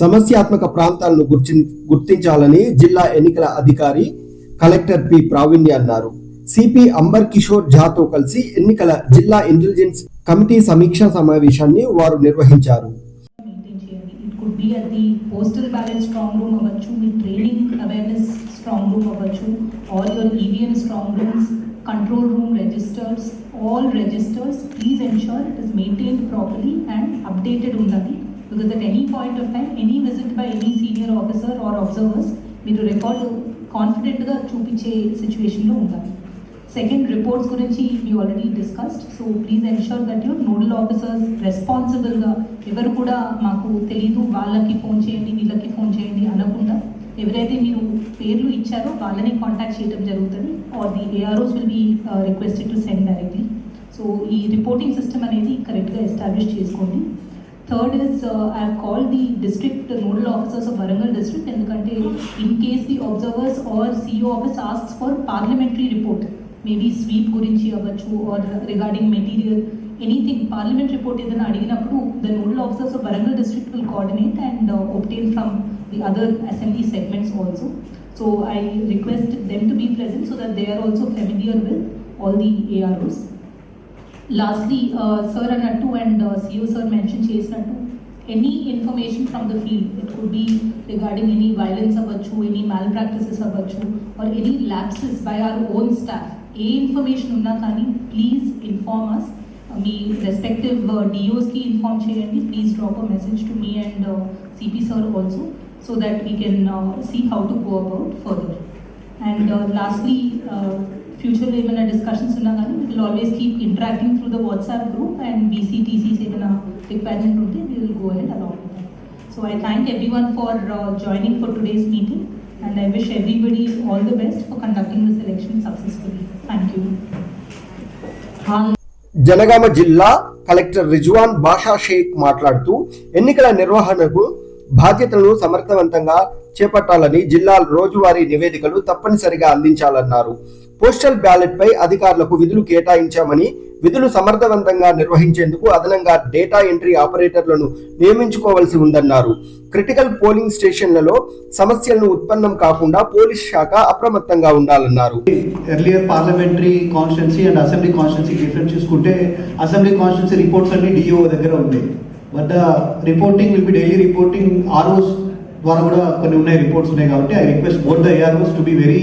సమస్యాత్మక ప్రాంతాలను గుర్తి గుర్తించాలని జిల్లా ఎన్నికల అధికారి కలెక్టర్ పి. ప్రావీణ్య అన్నారు. సిపి అంబర్ కిషోర్ ఝాతో కలిసి ఎన్నికల జిల్లా ఇంటెలిజెన్స్ కమిటీ సమీక్షా సమావేశాన్ని వారు నిర్వహించారు. మెయింటైన్ చేయండి it could be at the అవ్వచ్చు మీ ట్రైనింగ్ అవేర్నెస్ స్ట్రాంగ్ రూమ్ అవ్వచ్చు all your EVM strong rooms control room registers all registers please ensure it is maintained properly and updated ఉండాలి because at any point of time any visit by any senior officer or observers మీరు record కాన్ఫిడెంట్గా చూపించే సిచ్యువేషన్లో ఉండాలి. Second reports గురించి you already discussed so please ensure that your nodal officers రెస్పాన్సిబుల్గా ఎవరు కూడా మాకు తెలీదు వాళ్ళకి ఫోన్ చేయండి వీళ్ళకి ఫోన్ చేయండి అనకుండా ఎవరైతే మీరు పేర్లు ఇచ్చారో వాళ్ళని కాంటాక్ట్ చేయడం జరుగుతుంది or the AROs will be requested to send directly so ఈ రిపోర్టింగ్ సిస్టమ్ అనేది కరెక్ట్గా ఎస్టాబ్లిష్ చేసుకోండి. Third is I call the district nodal officers of Warangal district ఎందుకంటే in case the observers or C O office asks for parliamentary report maybe sweep గురించి అవ్వచ్చు or regarding material anything parliament report ఏదైనా అడిగినప్పుడు the nodal officers of Warangal district will coordinate and obtain from the other assembly segments also so I request them to be present so that they are also familiar with all the AROs lastly sir అన్నట్టు and C O sir mention చేసినట్టు any information from the field it could be regarding any violence అవ్వచ్చు any malpractices అవ్వచ్చు or any lapses by our own staff A information ఉన్నా కానీ please inform us మీ respective డిఓస్కి inform చేయండి please drop a message to me and C P sir also so that we can see how to go about further and lastly ఫ్యూచర్లో ఏమైనా discussions ఉన్నా కానీ will always keep interacting through the WhatsApp group and B C T Cs ఏమైనా requirement ఉంటే we will go head along so I thank every one for joining for today's meeting and I wish everybody all the best for conducting this election successfully thank you Jangaon జిల్లా collector Rizwan బాషా షేక్ మాట్లాడుతూ ఎన్నికల నిర్వహణకు బాధ్యతలను సమర్థవంతంగా చేపట్టాలని జిల్లా రోజువారీ నివేదికలు తప్పనిసరిగా అందించాలన్నారు. పోస్టల్ బ్యాలెట్ పై అధికారులకు విధులు కేటాయించామని విధులు సమర్థవంతంగా నిర్వహించేందుకు అదనంగా డేటా ఎంట్రీ ఆపరేటర్లను నియమించుకోవాల్సి ఉందన్నారు. క్రిటికల్ పోలింగ్ స్టేషన్లలో సమస్యలను ఉత్పన్నం కాకుండా పోలీస్ శాఖ అప్రమత్తంగా ఉండాలన్నారు. Earlier parliamentary constituency and assembly constituency difference చూసుకుంటే అసెంబ్లీ కాన్స్టిట్యున్సీ రిపోర్ట్స్ అన్ని డిఓ దగ్గర ఉంది but the reporting will be daily reporting R Os ద్వారా కూడా కొన్ని ఉన్నాయి రిపోర్ట్స్ ఉన్నాయి కాబట్టి I request both the AROs to be very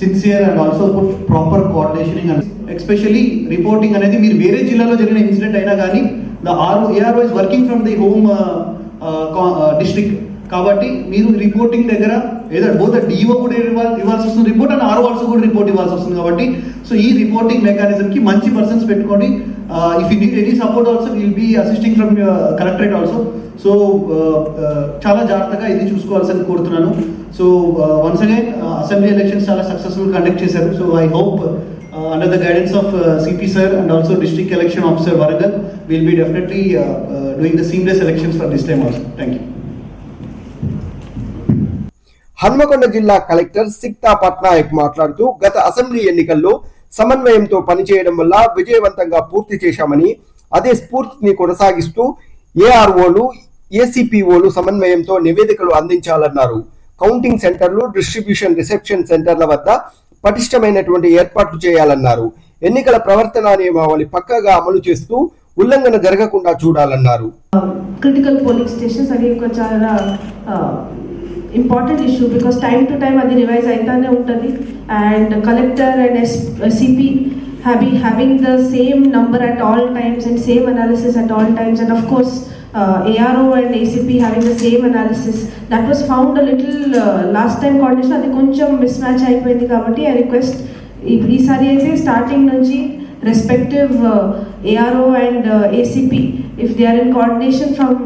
sincere and also put proper coordinationing and especially reporting అనేది మీరు వేరే జిల్లాలో జరిగిన ఇన్సిడెంట్ అయినా కానీ the R O A R O is working from the home district కాబట్టి మీరు రిపోర్టింగ్ దగ్గర ఏదో బోత్ డిఓ కూడా ఇవ్వాల్సి వస్తుంది. Report and R O also కూడా రిపోర్ట్ ఇవ్వాల్సి వస్తుంది కాబట్టి సో ఈ రిపోర్టింగ్ మెకానిజం కి మంచి పర్సన్స్ పెట్టుకోండి. If you need any support also will be assisting from collectorate also so చాలా జాగ్రత్తగా ఇది చూసుకోవాల్సింది కోరుతున్నాను. So once again assembly elections చాలా సక్సెస్ఫుల్ కండక్ట్ చేశారు. So I hope under the guidance of CP sir and also district election officer Warangal will be definitely doing the seamless elections for this time also thank you Hanmakonda జిల్లా collector Sikta Patnaik మాట్లాడుతూ గత assembly ఎన్నికల్లో సమన్వయంతో పనిచేయడం వల్ల విజయవంతంగా పూర్తి చేశామని అదే స్ఫూర్తిని కొనసాగిస్తూ ఏఆర్ఓలు ఏసీపీఓలు సమన్వయంతో నివేదికలు అందించాలన్నారు. కౌంటింగ్ సెంటర్లు డిస్ట్రిబ్యూషన్ రిసెప్షన్ సెంటర్ల వద్ద పటిష్టమైనటువంటి ఏర్పాట్లు చేయాలన్నారు. ఎన్నికల ప్రవర్తన నియమావళి పక్కగా అమలు చేస్తూ ఉల్లంఘన జరగకుండా చూడాలన్నారు. క్రిటికల్ పోలింగ్ స్టేషన్స్ అనేవి ఒక చాలా important issue because time to time అది రివైజ్ అవుతానే ఉంటుంది. And collector and S CP have having the same number at all times and same analysis at all times and of course ARO and ACP having the same analysis that was found a little last time coordination అది కొంచెం miss match అయిపోయింది కాబట్టి I request ఈసారి అయితే starting నుంచి respective uh, ARO and and ACP if they are in coordination from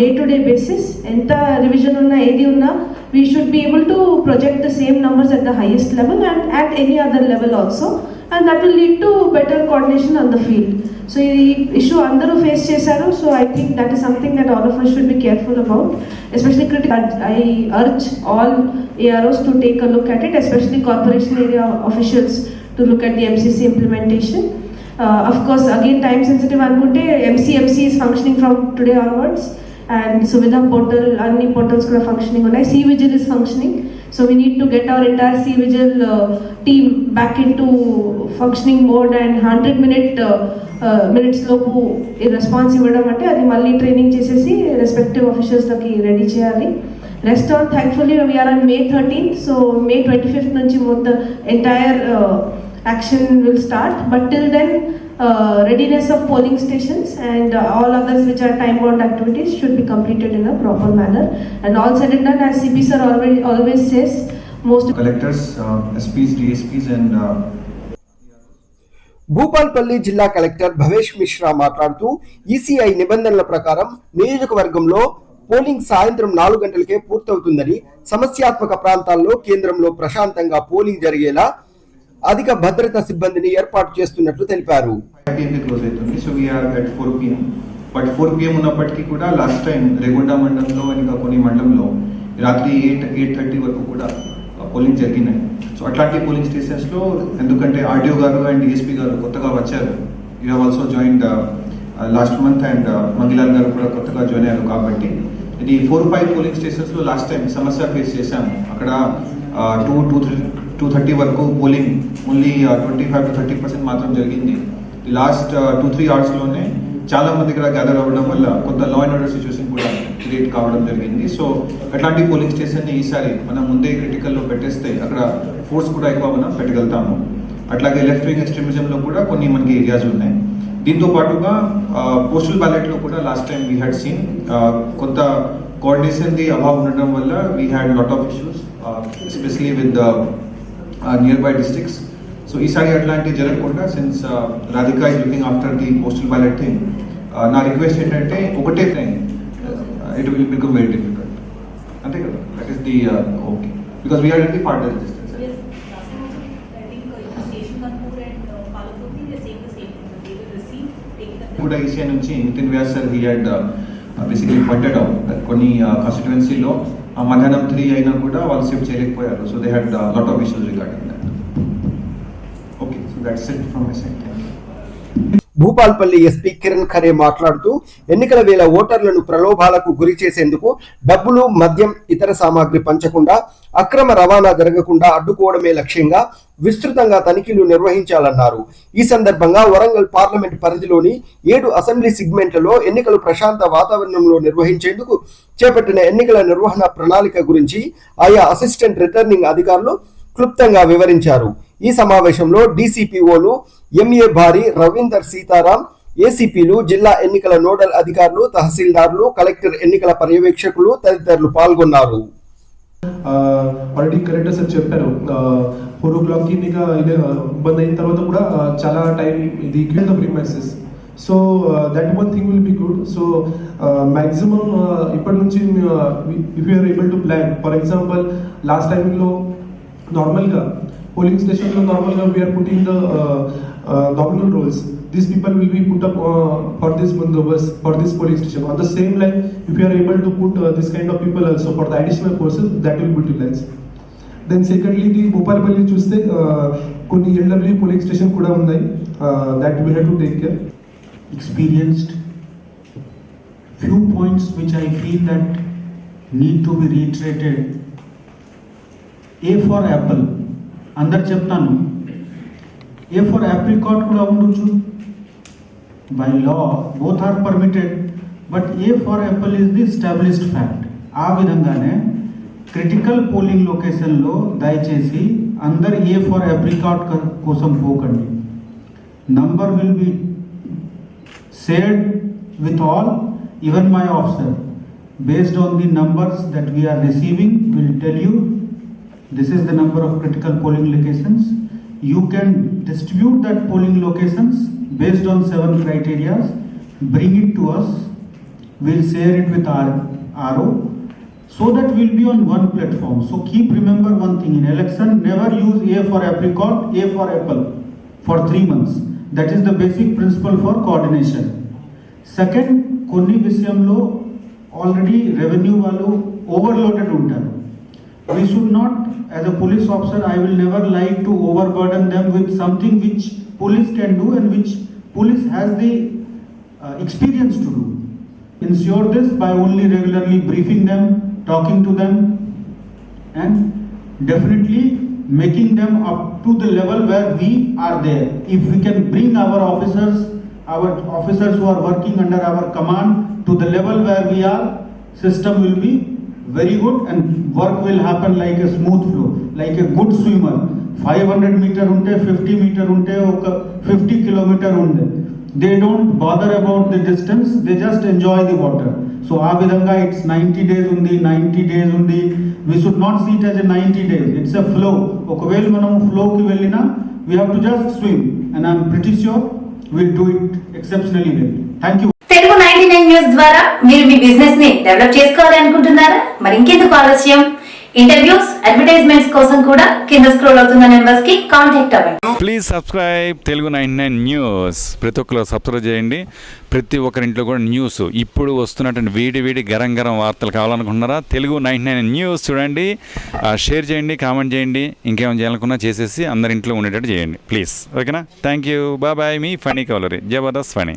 day-to-day -day basis, enta revision unna, edi unna, we should be able to project the same numbers at the highest level and at any other level also and that will lead to better coordination on the field. So ఈ issue అందరూ face చేశారు so I think that is something that all of us should be careful about especially critical I urge all AROs to take a look at it especially corporation area officials to look at the MCC implementation of course again time sensitive అనుకుంటే MCMC is functioning from today onwards and Suvidha portal అన్ని portals కూడా functioning ఉన్నాయి. C vigil is functioning so we need to get our entire C vigil team back in to functioning mode and hundred minute minutes లోపు ఈ response ఇవ్వడం అంటే అది మళ్ళీ training చేసేసి రెస్పెక్టివ్ ఆఫీసర్స్లకి రెడీ చేయాలి. Rest on thankfully we're on May thirteenth so May twenty fifth నుంచి మొత్తం entire action will start but till then readiness of polling stations and all others which are time bound activities should be completed in a proper manner and all said and done as CP sir always always says most collectors, uh, SPs, DSPs, and uh, Bhupalpally జిల్లా collector Bhavesh Mishra మాట్లాడుతూ ECI నిబంధనల ప్రకారం నియోజకవర్గంలో polling సాయంత్రం నాలుగు గంటలకే పూర్తవుతుందని సమస్యాత్మక ప్రాంతాల్లో కేంద్రంలో ప్రశాంతంగా పోలింగ్ జరిగేలా అధిక భద్రతా సిబ్బందిని ఏర్పాటు చేస్తున్నట్లు తెలిపారు. క్లోజ్ అవుతుంది ఫోర్ బట్ ఫోర్ పిఎం ఉన్నప్పటికీ కూడా లాస్ట్ టైం రేగొండ మండలంలో ఇంకా కొన్ని మండలంలో రాత్రి ఎయిట్ ఎయిట్ థర్టీ వరకు కూడా పోలింగ్ జరిగినాయి. సో అట్లాంటి పోలింగ్ స్టేషన్స్లో ఎందుకంటే ఆర్డీఓ గారు అండ్ డిఎస్పీ గారు కొత్తగా వచ్చారు. You have also join last month and Mangilal గారు కూడా కొత్తగా జాయిన్ అయ్యారు కాబట్టి. ఇది ఫోర్ ఫైవ్ పోలింగ్ స్టేషన్స్లో లాస్ట్ టైం సమస్య ఫేస్ చేశాము. అక్కడ two to three two thirty వరకు polling only twenty five to thirty percent మాత్రం జరిగింది లాస్ట్ టూ త్రీ అవర్స్లోనే చాలా మంది ఇక్కడ గ్యాదర్ అవ్వడం వల్ల కొంత లా అండ్ ఆర్డర్ సిచ్యువేషన్ కూడా క్రియేట్ కావడం జరిగింది సో అట్లాంటి పోలింగ్ స్టేషన్ని ఈసారి మనం ముందే క్రిటికల్లో పెట్టేస్తే అక్కడ ఫోర్స్ కూడా ఎక్కువ మనం పెట్టగలుగుతాము. అట్లాగే లెఫ్ట్ వింగ్ ఎక్స్ట్రీమిజంలో కూడా కొన్ని మనకి ఏరియాస్ ఉన్నాయి. దీంతో పాటుగా పోస్టల్ బ్యాలెట్లో కూడా last time we had seen కొంత కోఆర్డినేషన్ది అభావం ఉండడం వల్ల we had lot of issues especially with nearby districts so ఈసారి అట్లాంటివి జరగకుండా since Radhika is looking after the postal ballot thing నా రిక్వెస్ట్ ఏంటంటే ఒకటే time it will become very difficult అంతే కదా? That is the okay because we're in the part distance So yes, last time also, I think uh, Station Kanpur and uh, Palakurdi, they're saying the same thing, that they will receive, take the. కూడా ECI నుంచి Nitin Vyas sir he had basically pointed out కొన్ని కాన్స్టిట్యువెన్సీలో మధ్యాహ్నం three అయినా కూడా వాళ్ళు shift చేయలేకపోయారు. So they had lot of issues regarding that okay so that's it from my side thank you Bhupalpally SP Kiran Khare మాట్లాడుతూ ఎన్నికల వేళ ఓటర్లను ప్రలోభాలకు గురి చేసేందుకు డబ్బులు మద్యం ఇతర సామాగ్రి పంచకుండా అక్రమ రవాణా జరగకుండా అడ్డుకోవడమే లక్ష్యంగా విస్తృతంగా తనిఖీలు నిర్వహించాలన్నారు. ఈ సందర్భంగా వరంగల్ పార్లమెంట్ పరిధిలోని ఏడు అసెంబ్లీ సిగ్మెంట్లలో ఎన్నికలు ప్రశాంత వాతావరణంలో నిర్వహించేందుకు చేపట్టిన ఎన్నికల నిర్వహణ ప్రణాళిక గురించి ఆయా అసిస్టెంట్ రిటర్నింగ్ అధికారులు క్లుప్తంగా వివరించారు. ఈ సమావేశంలో డీసీపీఓలు ఎంఏ భారీ రవీందర్ సీతారాం ఏసీపీలు జిల్లా ఎన్నికల నోడల్ అధికారులు తహసీల్దారులు కలెక్టర్ ఎన్నికల పర్యవేక్షకులు తదితరులు పాల్గొన్నారు. ఆల్రెడీ కరెక్ట్ సార్ చెప్పారు. ఫోర్ ఓ క్లాక్కి మీకు ఇది బంద్ అయిన తర్వాత కూడా చాలా టైం ఇది cool the premises so that one thing will be good so maximum ఇప్పటి నుంచి if you're able to plan for example last టైంలో నార్మల్గా పోలింగ్ స్టేషన్లో నార్మల్గా we are putting the nominal rolls these people will be put up uh, for this bandobast for this police station. On the same line, if you are able to put uh, this kind of people also for the additional forces, that will be utilized. Then secondly the Bhupalpally చూస్తే uh, కొన్ని LW polling station కూడా ఉన్నాయి that we have to take care experienced few points which I feel that need to be reiterated. A for apple. అందరు చెప్తాను. A for apricot కూడా ఉండొచ్చు by law both are permitted but A for apple is the established fact ఆ విధంగానే critical polling లొకేషన్లో దయచేసి అందరు A for apricot కోసం పోకండి. Number will be shared with all even my officer based on the numbers that we're receiving will tell you this is the number of critical polling locations. You can distribute that polling locations based on seven criteria, bring it to us. We'll share it with our RO so that we'll be on one platform. So keep remember one thing in election, never use A for apricot, A for apple for three months. That is the basic principle for coordination. Second కొన్ని విషయంలో already revenue వాళ్ళు overloaded ఉంటారు we should not as a police officer i will never like to overburden them with something which police can do and which police has the uh, experience to do. Ensure this by only regularly briefing them talking to them and definitely making them up to the level where we are there. If we can bring our officers our officers who are working under our command to the level where we are system will be very good and work will happen like a smooth flow, like a good swimmer. 500 metre ఉంటే 50 metre ఉంటే ఒక 50 kilometre ఉంది they don't bother about the distance they just enjoy the water so ఆ విధంగా it's ninety days ఉంది ninety days ఉంది. We should not see it as a ninety days it's a flow ఒకవేళ మనం ఫ్లోకి వెళ్ళినా we have to just swim and I'm pretty sure will do it exceptionally well thank you Telugu ninety nine News ద్వారా మీరు మీ బిజినెస్ని develop చేసుకోవాలి అనుకుంటున్నారా? మరి ఇంకెందుకు ఆలస్యం? ఇంటర్వ్యూస్ అడ్వర్టైజ్మెంట్స్ కోసం కూడా కింద స్క్రోల్ అవుతున్న నెంబర్స్కి కాంటాక్ట్ అవ్వండి. Please subscribe Telugu nine nine News ప్రతి ఒక్కరు సబ్స్క్రైబ్ చేయండి. ప్రతి ఒక్కరింట్లో కూడా న్యూస్ ఇప్పుడు వస్తున్నటువంటి వీడి వీడి గరం గరం వార్తలు కావాలనుకుంటున్నారా? తెలుగు నైన్ నైన్ న్యూస్ చూడండి. షేర్ చేయండి కామెంట్ చేయండి. ఇంకేమైనా చేయాలనుకున్నా చేసేసి అందరి ఇంట్లో ఉండేటట్టు చేయండి. ప్లీజ్ ఓకేనా థ్యాంక్ యూ బాయ్ మీ ఫనీ కవలరీ Jabardasth funny.